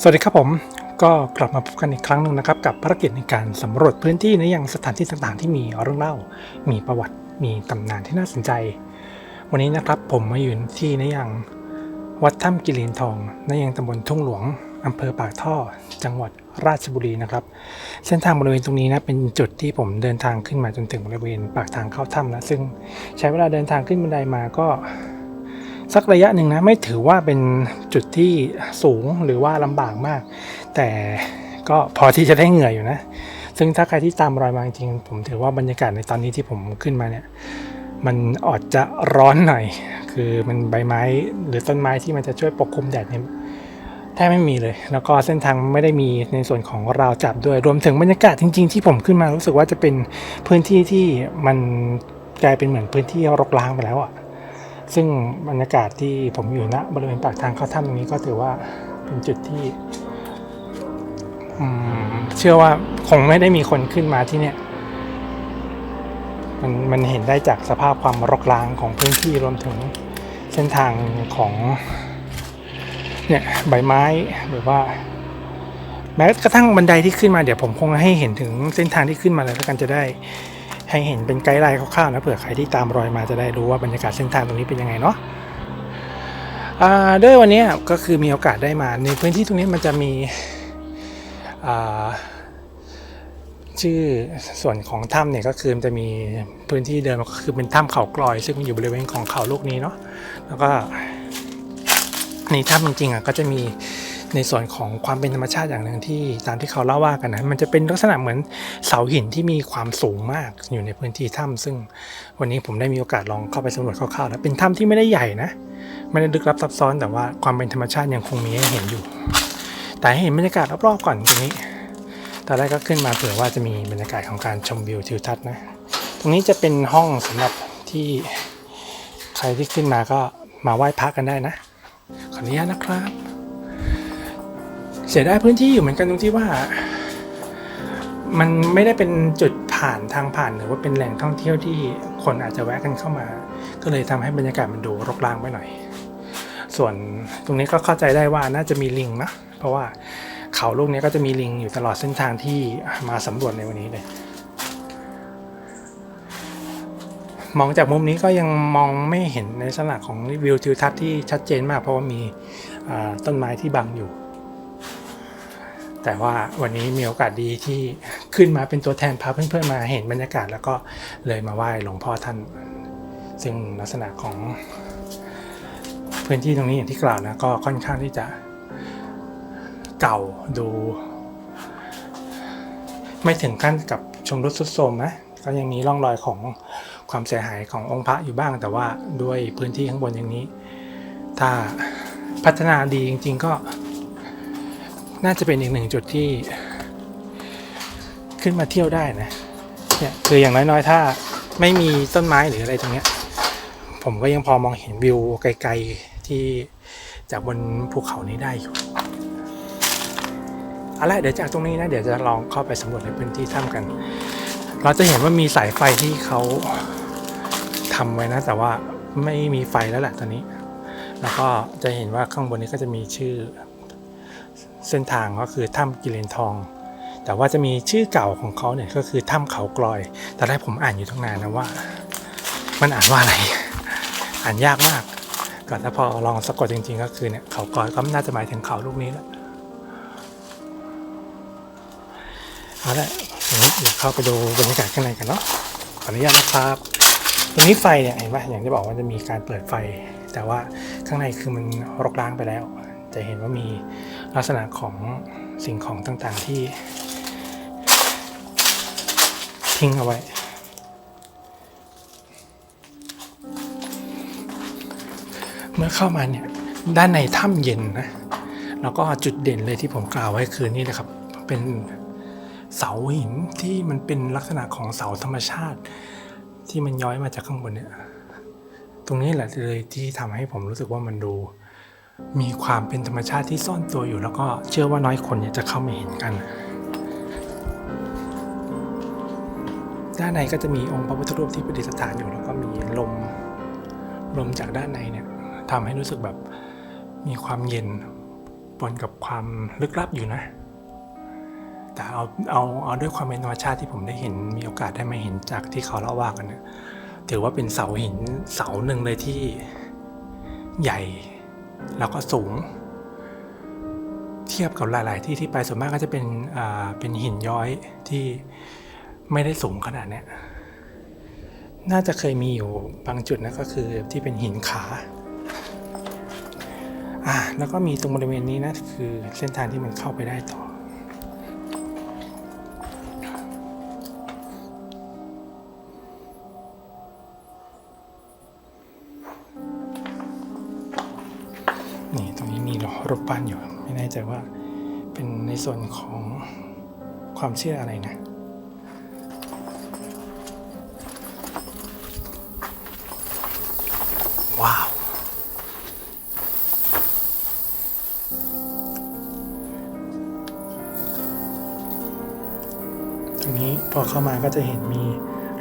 สวัสดีครับผมก็กลับมาพบกันอีกครั้งหนึ่งนะครับ กับภารกิจในการสำรวจพื้นที่ในยังสถานที่ต่างๆ ที่มีเรื่องเล่า มีประวัติมีตำนานที่น่าสนใจ วันนี้นะครับผมมาอยู่ที่ในยังวัดถ้ำกิเลนทองในยังตำบลทุ่งหลวงอำเภอปากท่อ จังหวัดราชบุรีนะครับ เส้นทางบริเวณตรงนี้นะเป็นจุดที่ผมเดินทางขึ้นมาจนถึงบริเวณปากทางเข้าถ้ำนะซึ่งใช้เวลาเดินทางขึ้นบันไดมาก็ สักระยะหนึ่งนะไม่ถือว่าเป็นจุดที่สูงหรือว่าลำบากมาก แต่ก็พอที่จะได้เหงื่ออยู่นะ ซึ่งถ้าใครที่ตามรอยมาจริงผมถือว่าบรรยากาศในตอนนี้ที่ผมขึ้นมาเนี่ยมันอาจจะร้อนหน่อย คือมันใบไม้หรือต้นไม้ที่มันจะช่วยปกคลุมแดดเนี่ยแทบไม่มีเลย แล้วก็เส้นทางไม่ได้มีในส่วนของราวจับด้วย รวมถึงบรรยากาศจริง ๆ ที่ผมขึ้นมารู้สึกว่าจะเป็นพื้นที่ที่มันกลายเป็นเหมือนพื้นที่รกร้างไปแล้วอะ ซึ่งบรรยากาศที่ผมอยู่ณบริเวณปากทางเข้าถ้ำตรงนี้ก็ถือว่าเป็นจุดที่เชื่อว่าคงไม่ได้มีคนขึ้นมาที่เนี่ย มันมันเห็นได้จากสภาพความรกร้างของพื้นที่รวมถึงเส้นทางของเนี่ยใบไม้หรือว่าแม้กระทั่งบันไดที่ขึ้นมาเดี๋ยวผมคงให้เห็นถึงเส้นทางที่ขึ้นมาเลยแล้วกันจะได้ ให้เห็นเป็นไกด์ไลน์คร่าวๆนะเผื่อใครที่ตามรอยมาจะได้รู้ว่าบรรยากาศเส้นทางตรงนี้เป็นยังไงเนาะอ่าด้วยวันนี้ก็คือมีโอกาสได้มา ในพื้นที่ตรงนี้มันจะมีอ่าชื่อส่วนของถ้ำเนี่ยก็คือจะมีพื้นที่เดิมก็คือเป็นถ้ำเขากลอย ซึ่งอยู่บริเวณของเขาลูกนี้เนาะแล้วก็ในถ้ำจริงๆอะก็จะมี ในส่วนของความเป็นธรรมชาติอย่างหนึ่งที่ตามที่เขาเล่าว่ากันนะมันจะเป็นลักษณะเหมือนเสาหินที่มีความสูงมากอยู่ในพื้นที่ถ้ำซึ่งวันนี้ผมได้มีโอกาสลองเข้าไปสำรวจคร่าวๆแล้วเป็นถ้ำที่ไม่ได้ใหญ่นะไม่ได้ลึกลับซับซ้อนแต่ว่าความเป็นธรรมชาติยังคงมีให้เห็นอยู่ แต่ให้เห็นบรรยากาศรอบๆก่อนตรงนี้ตอนแรกก็ขึ้นมาเผื่อว่าจะมีบรรยากาศของการชมวิวทิวทัศน์นะตรงนี้จะเป็นห้องสำหรับที่ใครที่ขึ้นมาก็มาไหว้พระกันได้นะขออนุญาตนะครับ เสียดายพื้นที่อยู่เหมือนกันตรงที่ว่า มันไม่ได้เป็นจุดผ่านทางผ่านหรือว่าเป็นแหล่งท่องเที่ยวที่คนอาจจะแวะกันเข้ามา ก็เลยทำให้บรรยากาศมันดูรกร้างไปหน่อย ส่วนตรงนี้ก็เข้าใจได้ว่าน่าจะมีลิงนะเพราะว่าเขาลูกนี้ก็จะมีลิงอยู่ตลอดเส้นทางที่มาสำรวจในวันนี้เลยมองจากมุมนี้ก็ยังมองไม่เห็นในลักษณะของวิวทิวทัศน์ที่ชัดเจนมาก เพราะว่ามีต้นไม้ที่บังอยู่ แต่ว่าวันนี้มีโอกาสดีที่ขึ้นมาเป็นตัวแทนพาเพื่อนๆมาเห็นบรรยากาศ แล้วก็เลยมาไหว้หลวงพ่อท่าน ซึ่งลักษณะของพื้นที่ตรงนี้อย่างที่กล่าวนะก็ค่อนข้างที่จะเก่าดู ไม่ถึงขั้นกับชมรุดทรุดโทรมนะก็ยังมีร่องรอยของความเสียหายขององค์พระอยู่บ้าง แต่ว่าด้วยพื้นที่ข้างบนอย่างนี้ ถ้าพัฒนาดีจริง ๆ ก็ น่าจะเป็นอีกหนึ่งจุดที่ ขึ้นมาเที่ยวได้นะเนี่ยคืออย่างน้อยๆ ถ้าไม่มีต้นไม้หรืออะไรตรงเนี้ย ผมก็ยังพอมองเห็นวิวไกลๆที่จากบนภูเขานี้ได้อยู่เอาละเดี๋ยวจากตรงนี้นะเดี๋ยวจะลองเข้าไปสำรวจในพื้นที่ถ้ำกัน เราจะเห็นว่ามีสายไฟที่เขาทำไว้นะ แต่ว่าไม่มีไฟแล้วแหละตอนนี้ แล้วก็จะเห็นว่าข้างบนนี้ก็จะมีชื่อ เส้นทางก็คือถ้ำกิเลนทอง แต่ว่าจะมีชื่อเก่าของเขาเนี่ยก็คือถ้ำเขากลอย แต่ได้ผมอ่านอยู่ตั้งนานนะว่า มันอ่านว่าอะไร อ่านยากมากก่อนถ้าพอลองสะกดจริง ๆ ก็คือเนี่ยเขากลอยก็น่าจะหมายถึงเขาลูกนี้แหละเอาละเดี๋ยวเข้าไปดูบรรยากาศข้างในกันเนาะขออนุญาตนะครับ ตรงนี้ไฟเนี่ยเห็นปะอย่างที่บอกว่าจะมีการเปิดไฟ แต่ว่าข้างในคือมันรกร้างไปแล้ว จะเห็นว่ามี ลักษณะของสิ่งของต่างๆที่ทิ้งเอาไว้ เมื่อเข้ามาเนี่ยด้านในถ้ำเย็นนะแล้วก็จุดเด่นเลยที่ผมกล่าวไว้คือนี่แหละครับ เป็นเสาหินที่มันเป็นลักษณะของเสาธรรมชาติ ที่มันย้อยมาจากข้างบนเนี่ย ตรงนี้แหละเลยที่ทำให้ผมรู้สึกว่ามันดู มีความเป็นธรรมชาติที่ซ่อนตัวอยู่ แล้วก็เชื่อว่าน้อยคนเนี่ยจะเข้ามาเห็นกัน ด้านในก็จะมีองค์พระพุทธรูปที่ประดิษฐานอยู่แล้วก็มีลมลมจากด้านในเนี่ยทำให้รู้สึกแบบมีความเย็นปนกับความลึกลับอยู่นะ แต่เอาเอาเอาด้วยความเป็นธรรมชาติที่ผมได้เห็นมีโอกาสได้มาเห็นจากที่เขาเล่าว่ากันเนี่ยถือว่าเป็นเสาหินเสาหนึ่งเลยที่ใหญ่ แล้วก็สูง เทียบกับหลาย ๆ ที่ที่ไปส่วนมากก็จะเป็นเป็นหินย้อยที่ไม่ได้สูงขนาดเนี้ยน่าจะเคยมีอยู่บางจุดนะก็คือที่เป็นหินขาอ่าแล้วก็มีตรงบริเวณนี้นะคือเส้นทางที่มันเข้าไปได้ต่อ รูปปั้นอยู่ไม่แน่ใจว่าเป็นในส่วนของความเชื่ออะไรนะว้าว ตรงนี้พอเข้ามาก็จะเห็นมี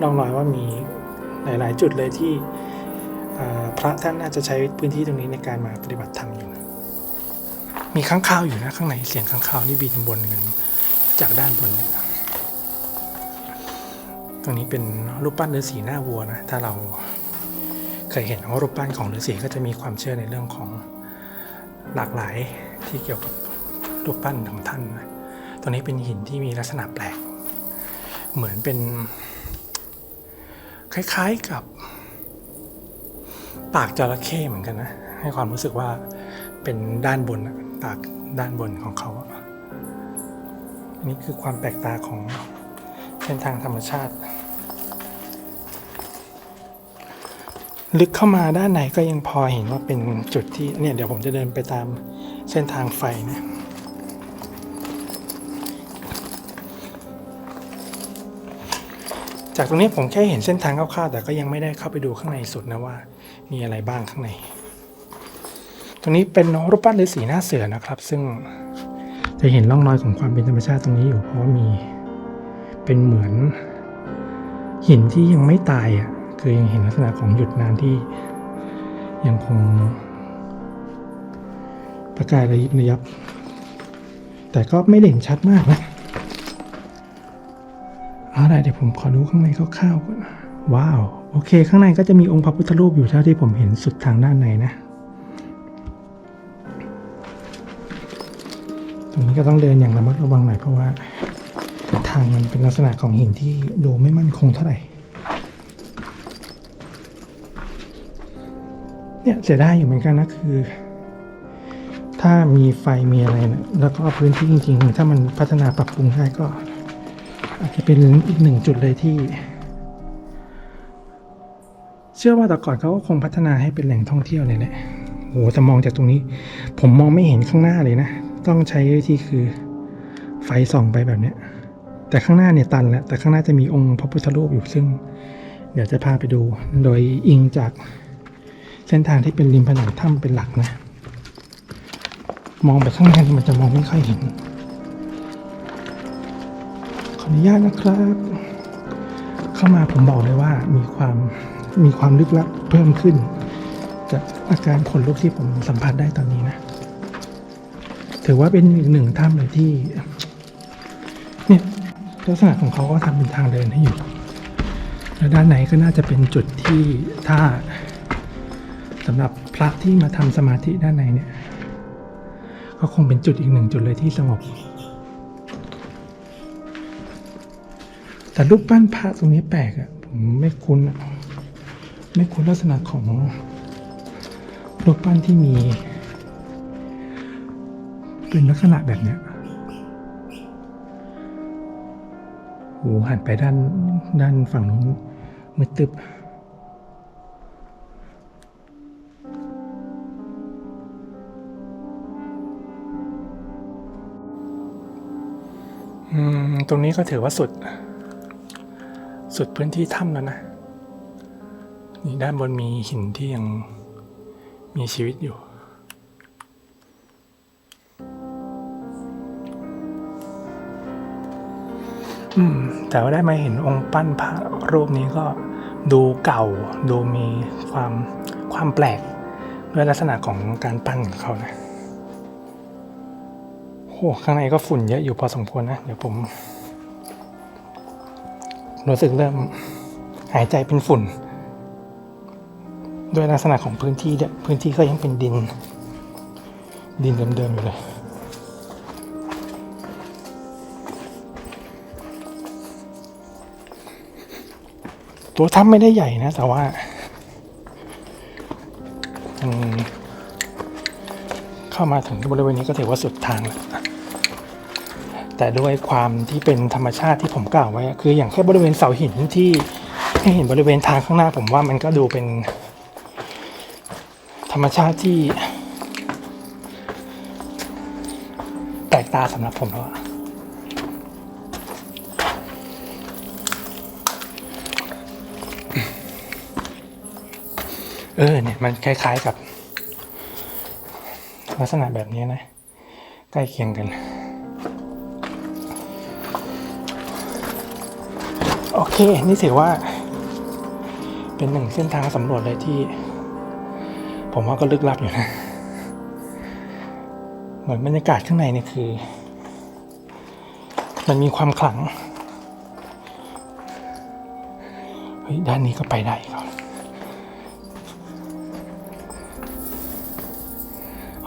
ร่องรอยว่ามีหลาย ๆ จุดเลยที่พระท่านน่าจะใช้พื้นที่ตรงนี้ในการมาปฏิบัติธรรม มีข้างคาวอยู่นะข้างในเสียงข้างคาวนี่บินบนกันจากด้านบนเนี่ยตรงนี้เป็นรูปปั้นฤาษีหน้าวัวนะถ้าเราเคยเห็นว่ารูปปั้นของฤาษีก็จะมีความเชื่อในเรื่องของหลากหลายที่เกี่ยวกับรูปปั้นของท่านนะตรงนี้เป็นหินที่มีลักษณะแปลก เหมือนเป็น คล้ายๆกับ ปากจระเข้เหมือนกันนะ ให้ความรู้สึกว่าเป็นด้านบนอะากด้านบนของเขาอะอันนี้คือความแปลกตาของเส้นทางธรรมชาติ ลึกเข้ามาด้านในก็ยังพอเห็นว่าเป็นจุดที่เนี่ยเดี๋ยวผมจะเดินไปตามเส้นทางไฟนะจากตรงนี้ผมแค่เห็นเส้นทางคร่าวๆแต่ก็ยังไม่ได้เข้าไปดูข้างในสุดนะว่า มีอะไรบ้างข้างใน ตรงนี้เป็นรูปปั้นฤาษีหน้าเสือนะครับ ซึ่งจะเห็นร่องรอยของความเป็นธรรมชาติตรงนี้อยู่เพราะว่ามีเป็นเหมือนหินที่ยังไม่ตายอะคือยังเห็นลักษณะของหยุดนานที่ยังคงประกายระยิบระยับ แต่ก็ไม่เด่นชัดมากนะเอาล่ะเดี๋ยวผมขอดูข้างในคร่าวๆก่อนว้าว โอเค ข้างในก็จะมีองค์พระพุทธรูปอยู่เท่าที่ผมเห็นสุดทางด้านในนะ ก็ต้องเดินอย่างระมัดระวังหน่อยเพราะว่าทางมันเป็นลักษณะของหินที่ดูไม่มั่นคงเท่าไหร่เนี่ยเสียดายอยู่เหมือนกันนะคือ ถ้ามีไฟมีอะไรนะแล้วก็พื้นที่จริงๆ ถ้ามันพัฒนาปรับปรุงได้ก็ อาจจะเป็นอีกหนึ่งจุดเลยที่ เชื่อว่าแต่ก่อนเขาก็คงพัฒนาให้เป็นแหล่งท่องเที่ยวเลยแหละโหแต่มองจากตรงนี้ ผมมองไม่เห็นข้างหน้าเลยนะ ต้องใช้วิธีคือไฟส่องไปแบบนี้แต่ข้างหน้าเนี่ยตันแล้วแต่ข้างหน้าจะมีองค์พระพุทธรูปอยู่ซึ่ง เดี๋ยวจะพาไปดู โดยอิงจากเส้นทางที่เป็นริมผนังถ้ำเป็นหลักนะ มองไปข้างหน้ามันจะมองไม่ค่อยเห็น ขออนุญาตนะครับ เข้ามาผมบอกเลยว่ามีความมีความลึกลับเพิ่มขึ้น จากอาการขนลุกที่ผมสัมผัสได้ตอนนี้นะ ถือว่าเป็นอีกหนึ่งถ้ำเลยที่ เนี่ยลักษณะของเขาก็ทำเป็นทางเดินให้อยู่และด้านในก็น่าจะเป็นจุดที่ถ้าสำหรับพระที่มาทำสมาธิด้านในเนี่ย ก็คงเป็นจุดอีกหนึ่งจุดเลยที่สงบแต่รูปปั้นพระตรงนี้แปลกอะผมไม่คุ้นไม่คุ้นลักษณะของรูปปั้นที่มี เป็นลักษณะแบบเนี้ยโหหันไปด้านด้านฝั่งนู้นมืดตึบอืมตรงนี้ก็ถือว่าสุด สุดพื้นที่ถ้ำแล้วนะ นี่ด้านบนมีหินที่ยังมีชีวิตอยู่ อืม แต่ว่าได้มาเห็นองค์ปั้นพระรูปนี้ก็ดูเก่า ดูมีความความแปลก ด้วยลักษณะของการปั้นของเขานะโอ้ข้างในก็ฝุ่นเยอะอยู่พอสมควรนะ เดี๋ยวผม รู้สึกเริ่มหายใจเป็นฝุ่น ด้วยลักษณะของพื้นที่เนี่ยพื้นที่ก็ยังเป็นดิน ดินเดิมๆอยู่เลย ตัวถ้ำไม่ได้ใหญ่นะ แต่ว่ามันเข้ามาถึงบริเวณนี้ก็ถือว่าสุดทางแล้วแต่ด้วยความที่เป็นธรรมชาติที่ผมกล่าวไว้ คืออย่างแค่บริเวณเสาหินที่ให้เห็นบริเวณทางข้างหน้า ผมว่ามันก็ดูเป็น ธรรมชาติที่แปลกตาสำหรับผมแล้วอะ เออเนี่ยมันคล้ายๆกับ ลักษณะแบบนี้นะ ใกล้เคียงกัน โอเค นี่ถือว่า เป็นหนึ่งเส้นทางสำรวจเลยที่ ผมว่าก็ลึกลับอยู่นะ เหมือนบรรยากาศข้างในเนี่ยคือ มันมีความขลัง เฮ้ย ด้านนี้ก็ไปได้ค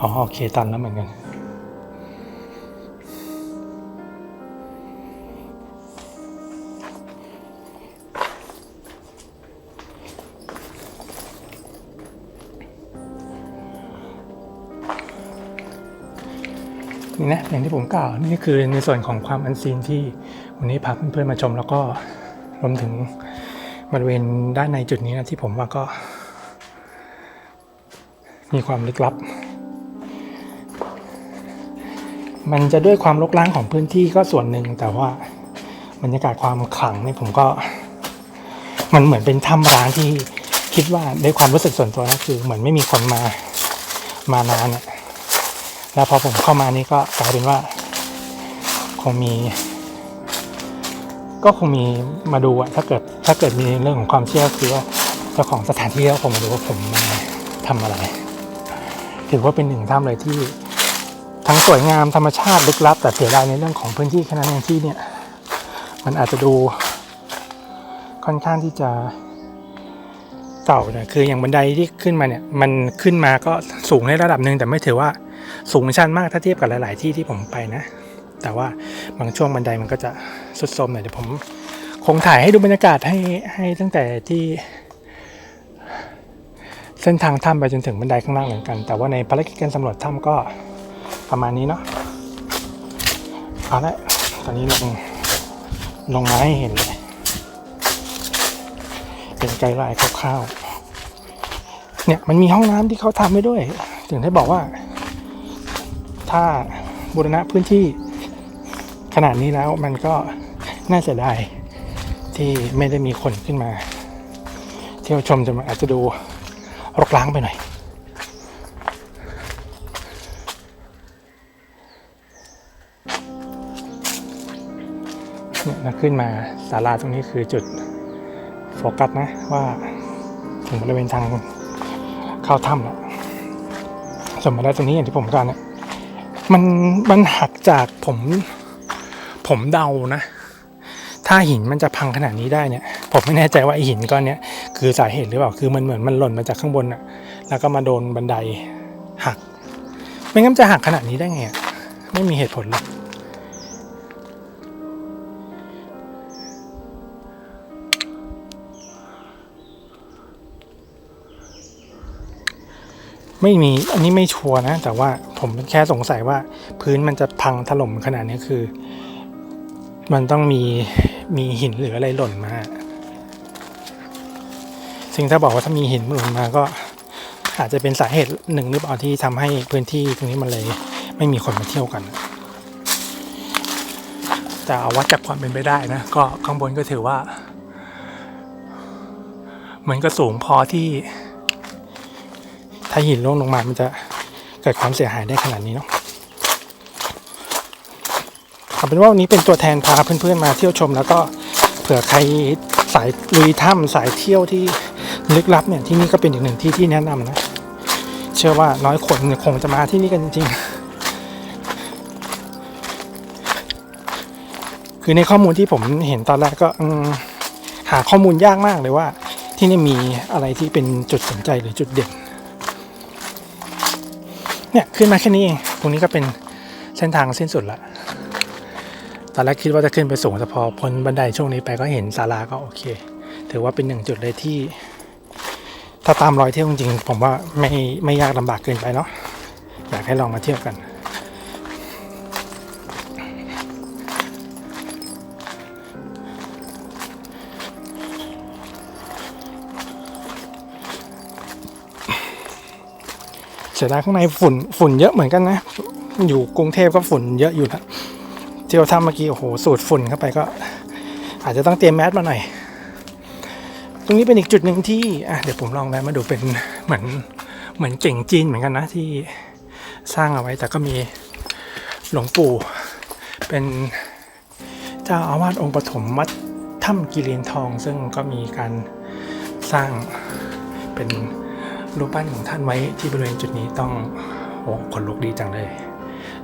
อ๋อโอเคตันแล้วเหมือนกันนี่นะอย่างที่ผมกล่าวนี่คือในส่วนของความอันซีนที่วันนี้พาเพื่อนๆมาชม แล้วก็รวมถึงบริเวณด้านในจุดนี้นะที่ผมว่าก็ มีความลึกลับ มันจะด้วยความลกล้างของพื้นที่ก็ส่วนหนึ่งแต่ว่าบรรยากาศความขลังนี่ผมก็ มันเหมือนเป็นถ้ำร้างที่คิดว่าด้วยความรู้สึกส่วนตัวนะคือเหมือนไม่มีคนมามานานเนี่ยแล้วพอผมเข้ามานี่ก็กลายเป็นว่า คงมี ก็คงมีมาดูอะถ้าเกิดถ้าเกิดมีเรื่องของความเชื่อคือว่าเจ้าของสถานที่ก็คงมาดูว่าผมมาทำอะไร ถือว่าเป็นหนึ่งถ้ำเลยที่ ทั้งสวยงามธรรมชาติลึกลับ แต่เสียดายในเรื่องของพื้นที่แค่นั้นเองที่เนี่ย มันอาจจะดูค่อนข้างที่จะเก่านะคืออย่างบันไดที่ขึ้นมาเนี่ย มันขึ้นมาก็สูงในระดับหนึ่งแต่ไม่ถือว่าสูงชันมากถ้าเทียบกับหลาย ๆ ที่ที่ผมไปนะ แต่ว่าบางช่วงบันไดมันก็จะสุดโทมหน่อยเดี๋ยวผมคงถ่ายให้ดูบรรยากาศให้ให้ตั้งแต่ที่ เส้นทางถ้ำไปจนถึงบันไดข้างล่างเหมือนกัน แต่ว่าในภารกิจการสำรวจถ้ำก็ ประมาณนี้เนาะเอาละตอนนี้ลงลงมาให้เห็นเลยเป็นไกด์ไลน์คร่าวๆเนี่ยมันมีห้องน้ำที่เขาทำไว้ด้วย ถึงได้บอกว่า ถ้าบูรณะพื้นที่ขนาดนี้แล้วมันก็น่าเสียดายที่ไม่ได้มีคนขึ้นมา เที่ยวชมจนมันอาจจะดูรกร้างไปหน่อย เนี่ยนะขึ้นมาศาลาตรงนี้คือจุดโฟกัสนะว่าถึงบริเวณทางเข้าถ้ำแล้วส่วนมาได้ตรงนี้อย่างที่ผมกันเนี่ยมันมันหักจากผมผมเดานะ ถ้าหินมันจะพังขนาดนี้ได้เนี่ย ผมไม่แน่ใจว่าไอหินก้อนเนี้ยคือสาเหตุหรือเปล่าคือมันเหมือนมันหล่นมาจากข้างบนอะแล้วก็มาโดนบันไดหัก ไม่งั้นมันจะหักขนาดนี้ได้ไงอะไม่มีเหตุผลเลย ไม่มีอันนี้ไม่ชัวร์นะ แต่ว่าผมแค่สงสัยว่าพื้นมันจะพังถล่มขนาดนี้คือ มันต้องมีมีหินหรืออะไรหล่นมา ซึ่งถ้าบอกว่าถ้ามีหินหล่นมาก็อาจจะเป็นสาเหตุหนึ่งหรือเปล่าที่ทำให้พื้นที่ตรงนี้มันเลย ไม่มีคนมาเที่ยวกันแต่เอาวัดจากความเป็นไปได้นะก็ข้างบนก็ถือว่า เหมือนก็สูงพอที่าหินร่วงลงมา มันจะเกิดความเสียหายได้ขนาดนี้เนาะเอาเป็นว่าวันนี้เป็นตัวแทนพาเพื่อนๆมาเที่ยวชม แล้วก็เผื่อใครสายลุยถ้ำสายเที่ยวที่ลึกลับเนี่ยที่นี่ก็เป็นอีกหนึ่งที่ที่แนะนำนะ เชื่อว่าน้อยคนคงจะมาที่นี่กันจริงคือในข้อมูลที่ผมเห็นตอนแรกก็หาข้อมูลยากมากเลยว่า ที่นี่มีอะไรที่เป็นจุดสนใจหรือจุดเด่น เนี่ยขึ้นมาแค่นี้เองตรงนี้ก็เป็นเส้นทางสิ้นสุดละตอนแรกคิดว่าจะขึ้นไปสูงแต่พอพ้นบันไดช่วงนี้ไปก็เห็นศาลาก็โอเค ถือว่าเป็นหนึ่งจุดเลยที่ ถ้าตามรอยเที่ยวจริงๆผมว่าไม่ไม่ยากลำบากเกินไปเนาะอยากให้ลองมาเที่ยวกัน เสียดายข้างในฝุ่นฝุ่นเยอะเหมือนกันนะ อยู่กรุงเทพก็ฝุ่นเยอะอยู่นะที่เราทำเมื่อกี้โอ้โหสูดฝุ่นเข้าไปก็ อาจจะต้องเตรียมแมสมาหน่อย ตรงนี้เป็นอีกจุดหนึ่งที่อะเดี๋ยวผมลองแวะมาดูเป็นเหมือนเหมือนเก่งจีนเหมือนกันนะที่สร้างเอาไว้แต่ก็มีหลวงปู่ เป็นเจ้าอาวาสองค์ปฐมวัดถ้ำกิเลนทอง ซึ่งก็มีการสร้างเป็น รูปปั้นของท่านไว้ที่บริเวณจุดนี้ต้องโอ้ขนลุกดีจังเลย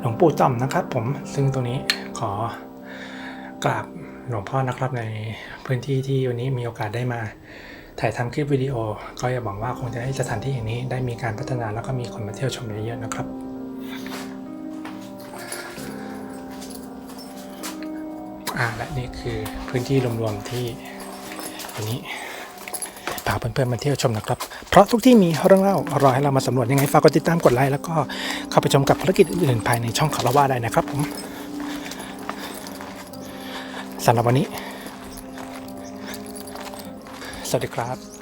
หลวงปู่จ่อมนะครับผมซึ่งตรงนี้ขอกราบหลวงพ่อนะครับในพื้นที่ที่วันนี้มีโอกาสได้มาถ่ายทำคลิปวิดีโอ ก็อย่าหวังว่าคงจะให้สถานที่แห่งนี้ได้มีการพัฒนาแล้วก็มีคนมาเที่ยวชมเยอะๆนะครับ อ่าและนี่คือพื้นที่รวมๆที่วันนี้ พาเพื่อนๆมาเที่ยวชมนะครับ เพราะทุกที่มีเรื่องเล่ารอให้เรามาสำรวจยังไงฝากกดติดตามกดไลค์แล้วก็เข้าไปชมกับภารกิจอื่นๆภายในช่องคารวาได้นะครับผมสำหรับวันนี้ สวัสดีครับ